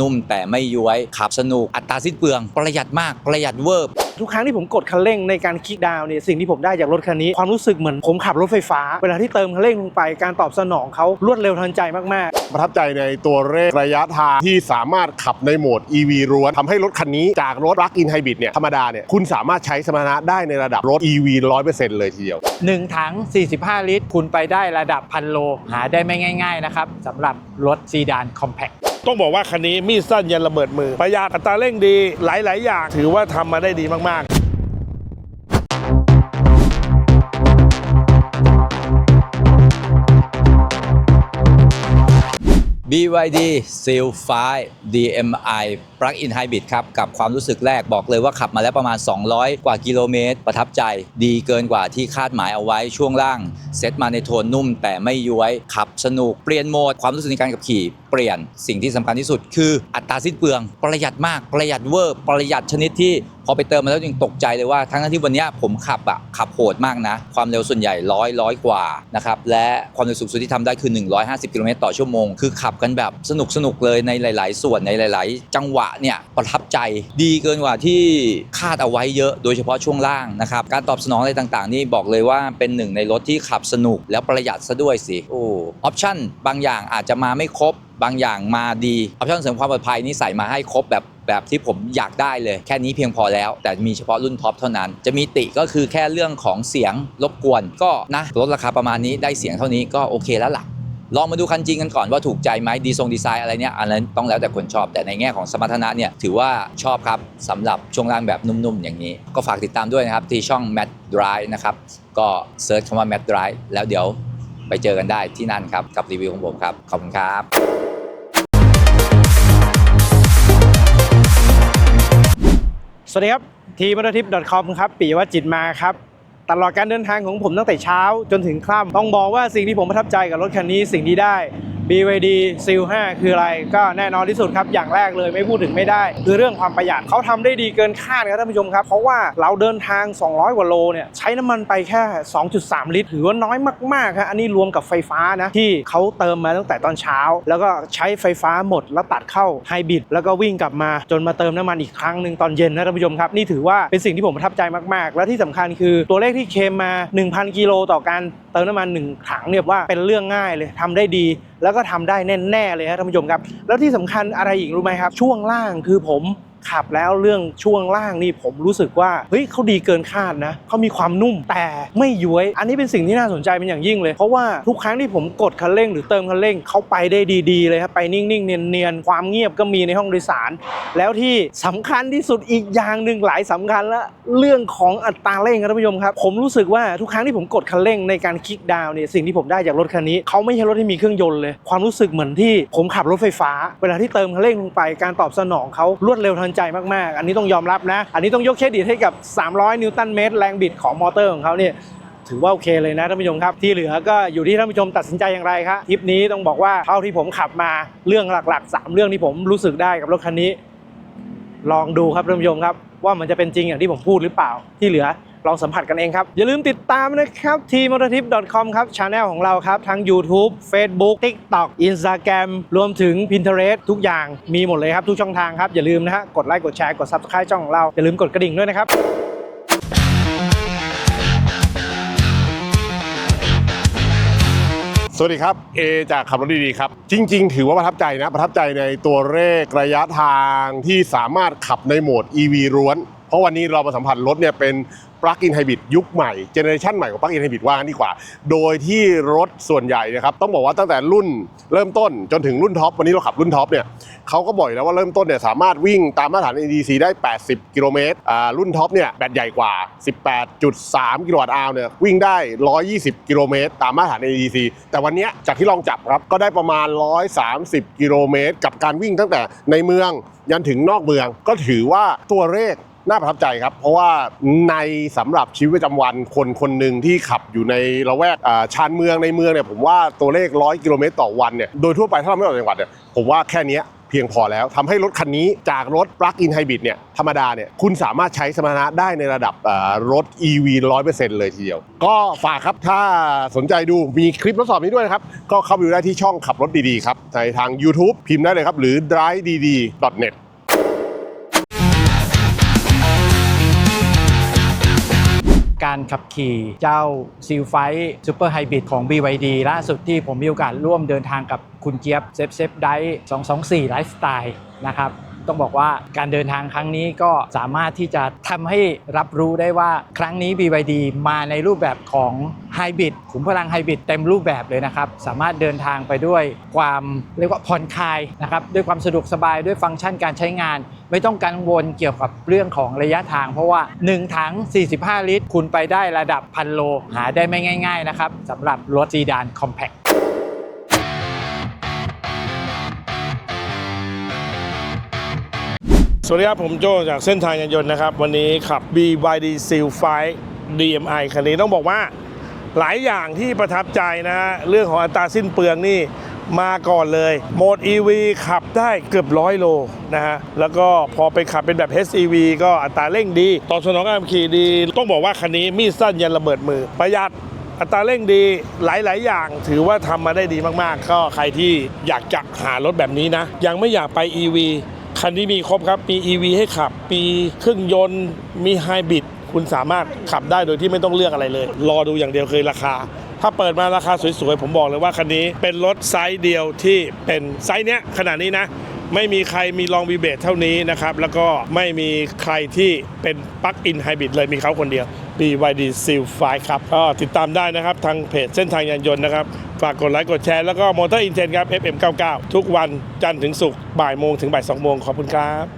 นุ่มแต่ไม่ย้วยขับสนุกอัตราสิ้นเปลือง ประหยัดมากประหยัดเวอร์ทุกครั้งที่ผมกดคันเร่งในการคลิกดาวน์เนี่ยสิ่งที่ผมได้จากรถคันนี้ ความรู้สึกเหมือนผมขับรถไฟฟ้า เวลาที่เติมคันเร่งลงไป การตอบสนองเขารวดเร็วทันใจมากประทับใจในตัวเลขระยะทางที่สามารถขับในโหมด EV ล้วนทำให้รถคันนี้จากรถ Plug-in Hybrid เนี่ยธรรมดาเนี่ยคุณสามารถใช้สมรรถนะได้ในระดับรถ EV 100%เลยทีเดียว 1 ถัง 45 ลิตร คุณไปได้ระดับพันโลหาได้ไม่ง่าย ๆ นะครับสำหรับรถซีดานคอมแพค ต้องบอกว่าคันนี้มีดสั้นยันระเบิดมือ ประหยัดอัตราเร่งดีหลาย ๆ อย่าง ถือว่าทำมาได้ดีมาก ๆ BYD Seal 5 DMI Plug-in Hybrid ครับ กับความรู้สึกแรกบอกเลยว่าขับมาแล้วประมาณ 200 กว่ากิโลเมตร ประทับใจ ดีเกินกว่าที่คาดหมายเอาไว้ช่วงล่างเซตมาในโทนนุ่ม แต่ไม่ย้วย ขับสนุกเปลี่ยนโหมดความรู้สึกในการขับขี่เปลี่ยนสิ่งที่สำคัญที่สุด คืออัตราสิ้นเปลือง ประหยัดมากประหยัดเวอร์ ประหยัดชนิดที่พอไปเติมมาแล้วยังตกใจเลยว่า ทั้งที่วันนี้ผมขับอะขับโหดมากนะ ความเร็วส่วนใหญ่ร้อยร้อยกว่านะครับและความเร็วสูงสุดที่ทำได้คือ 150 กิโลเมตรต่อชั่วโมง คือขับกันแบบสนุกสนุกเลยในหลาย ๆ ส่วนในหลาย ๆ จังหวะเนี่ยประทับใจดีเกินกว่าที่คาดเอาไว้เยอะ โดยเฉพาะช่วงล่างนะครับ การตอบสนองอะไรต่างๆ นี่บอกเลยว่าเป็นหนึ่งในรถที่ขับสนุกแล้วประหยัดซะด้วยสิ โอ้ออปชั่นบางอย่างอาจจะมาไม่ครบบางอย่างมาดีออปชั่นเสริมความปลอดภัยนี่ใส่มาให้ครบแบบแบบที่ผมอยากได้เลย แค่นี้เพียงพอแล้ว แต่มีเฉพาะรุ่นท็อปเท่านั้น จะมีติก็คือแค่เรื่องของเสียงรบกวน ก็นะลดราคาประมาณนี้ได้เสียงเท่านี้ก็โอเคแล้วล่ะ ลองมาดูคันจริงกันก่อนว่าถูกใจไหมดีทรงดีไซน์อะไรเนี่ยอันนั้นต้องแล้วแต่คนชอบแต่ในแง่ของสมรรถนะเนี่ยถือว่าชอบครับสำหรับช่วงล่างแบบนุ่มๆ อย่างนี้ ก็ฝากติดตามด้วยนะครับ ที่ช่อง Matt Drive นะครับ ก็เซิร์ชคำว่า Matt Drive แล้วเดี๋ยวไปเจอกันได้ที่นั่นครับ กับรีวิวของผมครับ ขอบคุณครับสวัสดีครับทีมอเตอร์ทิป .com ครับปีวัฒจิตมาครับ ตลอดการเดินทางของผมตั้งแต่เช้าจนถึงค่ำต้องบอกว่าสิ่งที่ผมประทับใจกับรถคันนี้สิ่งที่ได้ BYD Seal 5 คืออะไรก็แน่นอนที่สุดครับ อย่างแรกเลยไม่พูดถึงไม่ได้ คือเรื่องความประหยัดเขาทำได้ดีเกินคาดครับท่านผู้ชมครับ เพราะว่าเราเดินทาง 200 กว่าโลเนี่ยใช้น้ำมันไปแค่ 2.3 ลิตรถือว่าน้อยมากๆครับอันนี้รวมกับไฟฟ้านะที่เขาเติมมาตั้งแต่ตอนเช้า แล้วก็ใช้ไฟฟ้าหมดแล้วตัดเข้าไฮบริดแล้วก็วิ่งกลับมาจนมาเติมน้ำมันอีกครั้งหนึ่งตอนเย็นนะท่านผู้ชมครับนี่ถือว่าเป็นสิ่งที่ผมประทับใจมากๆ และที่สำคัญคือตัวเลขที่เคมมา 1,000 กิโลต่อการ ติมน้ำมันหนึ่งถังเนี่ยว่าเป็นเรื่องง่ายเลยทำได้ดี แล้วก็ทำได้แน่ๆเลยครับท่านผู้ชมครับ แล้วที่สำคัญอะไรอีกรู้ไหมครับ ช่วงล่างคือผม ขับแล้วเรื่องช่วงล่างนี่ผมรู้สึกว่าเฮ้ยเขาดีเกินคาดนะเขามีความนุ่มแต่ไม่ย้วย อันนี้เป็นสิ่งที่น่าสนใจเป็นอย่างยิ่งเลย เพราะว่าทุกครั้งที่ผมกดคันเร่งหรือเติมคันเร่งเขาไปได้ดีๆเลยครับไปนิ่งๆเนียนๆความเงียบก็มีในห้องโดยสาร แล้วที่สำคัญที่สุดอีกอย่างหนึ่งหลายสำคัญละเรื่องของอัตราเร่งครับท่านผู้ชมครับ ผมรู้สึกว่าทุกครั้งที่ผมกดคันเร่งในการคลิกดาวน์เนี่ยสิ่งที่ผมได้จากรถคันนี้เขาไม่ใช่รถที่มีเครื่องยนต์เลย ความรู้สึกเหมือนที่ผมขับรถไฟฟ้า เวลาที่เติมคันเร่งลงไปการตอบสนองเขารวดเร็วทันใจมากๆ อันนี้ต้องยอมรับนะ อันนี้ต้องยกเครดิตให้กับ 300 นิวตันเมตรแรงบิดของมอเตอร์ของเขาเนี่ยถือว่าโอเคเลยนะท่านผู้ชมครับ ที่เหลือก็อยู่ที่ท่านผู้ชมตัดสินใจอย่างไรครับทริปนี้ต้องบอกว่าเท่าที่ผมขับมาเรื่องหลักๆ 3 เรื่องที่ผมรู้สึกได้กับรถคันนี้ ลองดูครับท่านผู้ชมครับ ว่ามันจะเป็นจริงอย่างที่ผมพูดหรือเปล่าที่เหลือ ลองสัมผัสกันเองครับ อย่าลืมติดตามนะครับ t m o t o t i p c o m ครับช anel ของเราครับทั้ง YouTube Facebook TikTok Instagram รวมถึง Pinterest ทุกอย่างมีหมดเลยครับ ทุกช่องทางครับอย่าลืมนะฮะกดไลค์กดแชร์กด Subscribe ช่องของเราอย่าลืมกดกระดิ่งด้วยนะครับสวัสดีครับ เอจากขับรถดีๆครับ จริง ๆ ถือว่าประทับใจนะ ประทับใจในตัวเลขระยะทางที่สามารถขับในโหมด EV ล้วน เพราะวันนี้เรามาสัมผัสรถเนี่ยเป็น Plug-in Hybrid ยุคใหม่เจเนอเรชันใหม่ของ Plug-in Hybrid ว่างั้นดีกว่า โดยที่รถส่วนใหญ่นะครับต้องบอกว่าตั้งแต่รุ่นเริ่มต้นจนถึงรุ่นท็อปวันนี้เราขับรุ่นท็อปเนี่ยเขาก็บอกอยแล้วว่าเริ่มต้นเนี่ยสามารถวิ่งตามมาตรฐาน NEDC ได้ 80 กิโลเมตรอ่ารุ่นท็อปเนี่ยแบตใหญ่กว่า 18.3 กิโลวัตต์อาวเนี่ยวิ่งได้ 120 กิโลเมตรตามมาตรฐาน NEDC แต่วันนี้จากที่ลองจับครับก็ได้ประมาณ 130 กิโลเมตรกับการวิ่งตั้งแต่ในเมืองยันถึงนอกเมืองก็ถือว่าตัวเลข น่าประทับใจครับ เพราะว่าในสำหรับชีวิตประจำวันคนคนหนึ่งที่ขับอยู่ในละแวกชานเมืองในเมืองเนี่ยผมว่าตัวเลข100กิโลเมตรต่อวันเนี่ยโดยทั่วไปถ้าเราไม่ออกจากจังหวัดเนี่ยผมว่าแค่นี้เพียงพอแล้วทำให้รถคันนี้จากรถ Plug-in Hybrid เนี่ยธรรมดาเนี่ยคุณสามารถใช้สมรรถนะได้ในระดับเอ่อรถ EV 100%เลยทีเดียว ก็ฝากครับถ้าสนใจดูมีคลิปทดสอบนี้ด้วยนะครับ ก็เข้าไปดูได้ที่ช่องขับรถดีๆครับในทาง YouTube พิมพ์ได้เลยครับ หรือ driveddd.net การขับขี่เจ้าซิลไฟซูเปอร์ไฮบริดของ BYD ล่าสุดที่ผมมีโอกาสร่วมเดินทางกับคุณเจี๊ยบเซฟเซฟได224ไลฟ์สไตล์ นะครับต้องบอกว่าการเดินทางครั้งนี้ก็สามารถที่จะทำให้รับรู้ได้ว่าครั้งนี้ BYD มาในรูปแบบของไฮบริดขุมพลังไฮบริดเต็มรูปแบบเลยนะครับ สามารถเดินทางไปด้วยความเรียกว่าผ่อนคลายนะครับด้วยความสะดวกสบายด้วยฟังก์ชันการใช้งาน ไม่ต้องกังวลเกี่ยวกับเรื่องของระยะทาง เพราะว่า 1 ถัง 45 ลิตร คุณไปได้ระดับพันโลหาได้ไม่ง่าย ๆ นะครับสำหรับรถซีดานคอมแพค สวัสดีครับ ผมโจจากเส้นทางยานยนต์นะครับ วันนี้ขับ BYD Seal 5 DMI คันนี้ต้องบอกว่าหลายอย่างที่ประทับใจนะฮะเรื่องของอัตราสิ้นเปลืองนี่มาก่อนเลย โหมด EV ขับได้เกือบร้อยโลนะฮะ แล้วก็พอไปขับเป็นแบบ HEV ก็อัตราเร่งดี ตอบสนองการขับขี่ดี ต้องบอกว่าคันนี้มีดสั้นยันระเบิดมือ ประหยัดอัตราเร่งดีหลาย ๆ อย่างถือว่าทำมาได้ดีมาก ๆ ก็ใครที่อยากจะหารถแบบนี้นะ ยังไม่อยากไป EV คันนี้มีครบครับ มี EV ให้ขับ มีเครื่องยนต์ มีไฮบริด คุณสามารถขับได้โดยที่ไม่ต้องเลือกอะไรเลย รอดูอย่างเดียวคือราคา ถ้าเปิดมาราคาสวยๆ ผมบอกเลยว่าคันนี้เป็นรถไซส์เดียวที่เป็นไซส์เนี้ยขนาดนี้นะไม่มีใครมีลองวีเบทเท่านี้นะครับ แล้วก็ไม่มีใครที่เป็นปลั๊กอินไฮบริดเลยมีเขาคนเดียว BYD Seal 5ครับก็ติดตามได้นะครับ ทางเพจเส้นทางยานยนต์นะครับ ฝากกดไลค์กดแชร์แล้วก็มอเตอร์อินเทนครับ FM 99 ทุกวันจันทร์ถึงศุกร์บ่ายโมงถึงบ่าย2โมงขอบคุณครับ